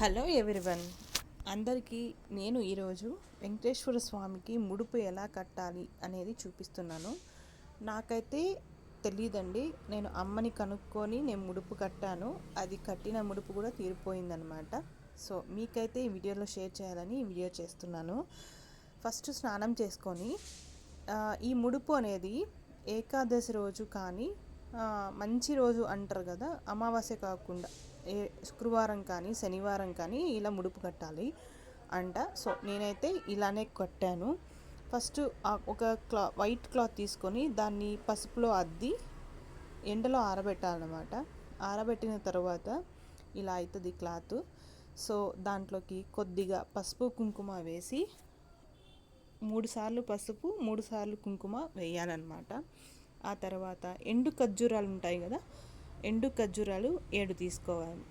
Hello everyone. అందరికీ నేను ఈరోజు వెంకటేశ్వర స్వామికి ముడుపు ఎలా కట్టాలి అనేది చూపిస్తున్నాను. నాకైతే తెలియదండి నేను అమ్మని కనుక్కొని నేను ముడుపు కట్టాను. అది కట్టిన ముడుపు కూడా తీరిపోయిందనమాట. సో మీకైతే ఈ వీడియోలో షేర్ చేయాలని ఈ వీడియో చేస్తున్నాను. ఫస్ట్ స్నానం చేసుకొని ఈ ముడుపు అనేది ఏకాదశి రోజు కానీ మంచి రోజు అంటారు కదా అమావాస్య కాకుండా ఏ శుక్రవారం కానీ శనివారం కానీ ఇలా ముడుపు కట్టాలి అంట. సో నేనైతే ఇలానే కట్టాను. ఫస్ట్ ఒక క్లా వైట్ క్లాత్ తీసుకొని దాన్ని పసుపులో అద్ది ఎండలో ఆరబెట్టాలన్నమాట. ఆరబెట్టిన తర్వాత ఇలా అవుతుంది క్లాత్. సో దాంట్లోకి కొద్దిగా పసుపు కుంకుమ వేసి మూడు సార్లు పసుపు మూడు సార్లు కుంకుమ వేయాలన్నమాట. ఆ తర్వాత ఎండు ఖర్జూరాలు ఉంటాయి కదా ఎండు ఖర్జూరాలు ఏడు తీసుకోవాలి.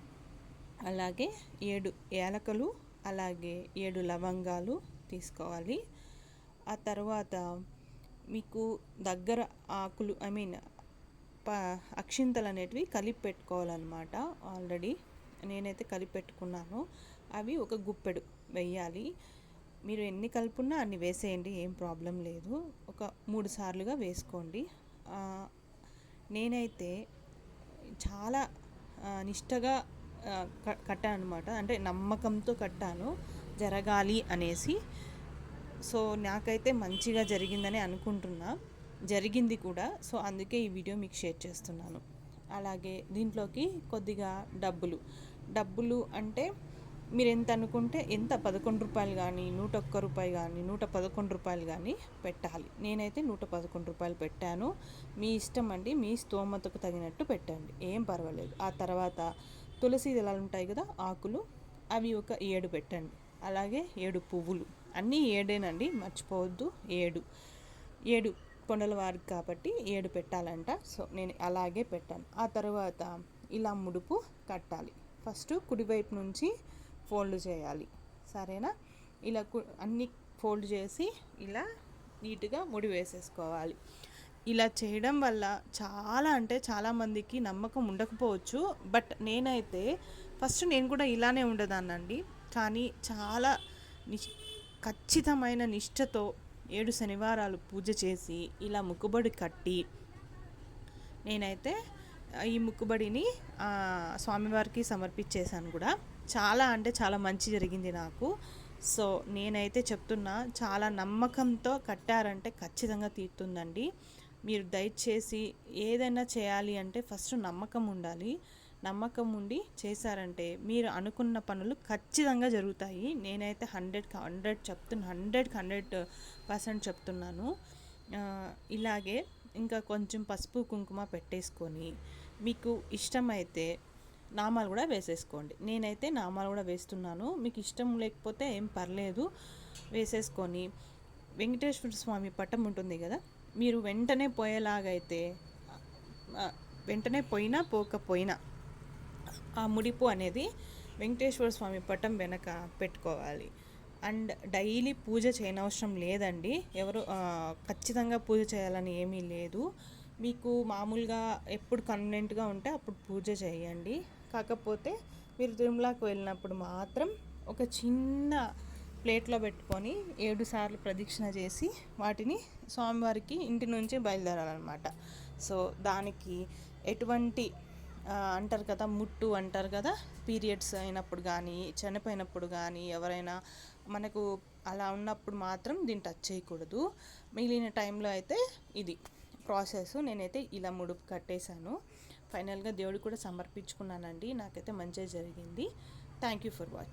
అలాగే ఏడు యాలకలు అలాగే ఏడు లవంగాలు తీసుకోవాలి. ఆ తర్వాత మీకు దగ్గర ఆకులు ఐ మీన్ ప అక్షింతలు అనేటివి కలిపి పెట్టుకోవాలన్నమాట. ఆల్రెడీ నేనైతే కలిపి పెట్టుకున్నాను. అవి ఒక గుప్పెడు వెయ్యాలి మీరు ఎన్ని కలుపున్నా అన్ని వేసేయండి ఏం ప్రాబ్లం లేదు. ఒక మూడు సార్లుగా వేసుకోండి. నేనైతే చాలా నిష్టగా కట్టాను అనమాట అంటే నమ్మకంతో కట్టాను. జరగాలి అనేసి. సో నాకైతే మంచిగా జరిగిందని అనుకుంటున్నా. జరిగింది కూడా. సో అందుకే ఈ వీడియో మీకు షేర్ చేస్తున్నాను. అలాగే దీంట్లోకి కొద్దిగా డబ్బులు. డబ్బులు అంటే మీరు ఎంత అనుకుంటే ఎంత పదకొండు రూపాయలు కానీ నూట ఒక్క రూపాయి కానీ నూట పదకొండు రూపాయలు కానీ పెట్టాలి. నేనైతే నూట పదకొండు రూపాయలు పెట్టాను. మీ ఇష్టం అండి మీ స్తోమతకు తగినట్టు పెట్టండి. ఏం పర్వాలేదు. ఆ తర్వాత తులసి దళాలు ఉంటాయి కదా ఆకులు అవి ఒక ఏడు పెట్టండి. అలాగే ఏడు పువ్వులు. అన్నీ ఏడేనండి మర్చిపోవద్దు. ఏడు. ఏడు కొండల వారికి కాబట్టి ఏడు పెట్టాలంట. సో నేను అలాగే పెట్టాను. ఆ తర్వాత ఇలా ముడుపు కట్టాలి. ఫస్ట్ కుడివైపు నుంచి ఫోల్డ్ చేయాలి. సరేనా? ఇలా అన్ని ఫోల్డ్ చేసి ఇలా నీట్గా ముడి వేసేసుకోవాలి. ఇలా చేయడం వల్ల చాలా అంటే చాలామందికి నమ్మకం ఉండకపోవచ్చు. బట్ నేనైతే ఫస్ట్ నేను కూడా ఇలానే ఉండదానండి కానీ చాలా నిష్ ఖచ్చితమైన నిష్టతో ఏడు శనివారాలు పూజ చేసి ఇలా ముక్కుబడి కట్టి నేనైతే ఈ ముక్కుబడిని స్వామివారికి సమర్పించేశాను కూడా. చాలా అంటే చాలా మంచి జరిగింది నాకు. సో నేనైతే చెప్తున్నా చాలా నమ్మకంతో కట్టారంటే ఖచ్చితంగా తీరుతుందండి. మీరు దయచేసి ఏదైనా చేయాలి అంటే ఫస్ట్ నమ్మకం ఉండాలి. నమ్మకం ఉండి చేశారంటే మీరు అనుకున్న పనులు ఖచ్చితంగా జరుగుతాయి. నేనైతే హండ్రెడ్కి హండ్రెడ్ చెప్తున్నా హండ్రెడ్కి హండ్రెడ్ పర్సెంట్ చెప్తున్నాను. ఇలాగే ఇంకా కొంచెం పసుపు కుంకుమ పెట్టేసుకొని మీకు ఇష్టమైతే నామాలు కూడా వేసేసుకోండి. నేనైతే నామాలు కూడా వేస్తున్నాను. మీకు ఇష్టం లేకపోతే ఏం పర్లేదు. వేసేసుకొని వెంకటేశ్వర స్వామి పట్టం ఉంటుంది కదా మీరు వెంటనే పోయేలాగైతే వెంటనే పోయినా పోకపోయినా ఆ ముడిపు అనేది వెంకటేశ్వర స్వామి పట్టం వెనక పెట్టుకోవాలి. అండ్ డైలీ పూజ చేయనవసరం లేదండి. ఎవరు ఖచ్చితంగా పూజ చేయాలని ఏమీ లేదు. మీకు మామూలుగా ఎప్పుడు కన్వీనెంట్గా ఉంటే అప్పుడు పూజ చేయండి. కాకపోతే మీరు తిరుమలకు వెళ్ళినప్పుడు మాత్రం ఒక చిన్న ప్లేట్లో పెట్టుకొని ఏడు సార్లు ప్రదక్షిణ చేసి వాటిని స్వామివారికి ఇంటి నుంచి బయలుదేరాలన్నమాట. సో దానికి ఎటువంటి అంటారు కదా ముట్టు అంటారు కదా పీరియడ్స్ అయినప్పుడు కానీ చనిపోయినప్పుడు కానీ ఎవరైనా మనకు అలా ఉన్నప్పుడు మాత్రం దీన్ని టచ్ చేయకూడదు. మిగిలిన టైంలో అయితే ఇది ప్రాసెస్. నేనైతే ఇలా ముడుపు కట్టేశాను. ఫైనల్గా దేవుడికి కూడా సమర్పించుకున్నానండి. నాకైతే మంచిగా జరిగింది. Thank you for watching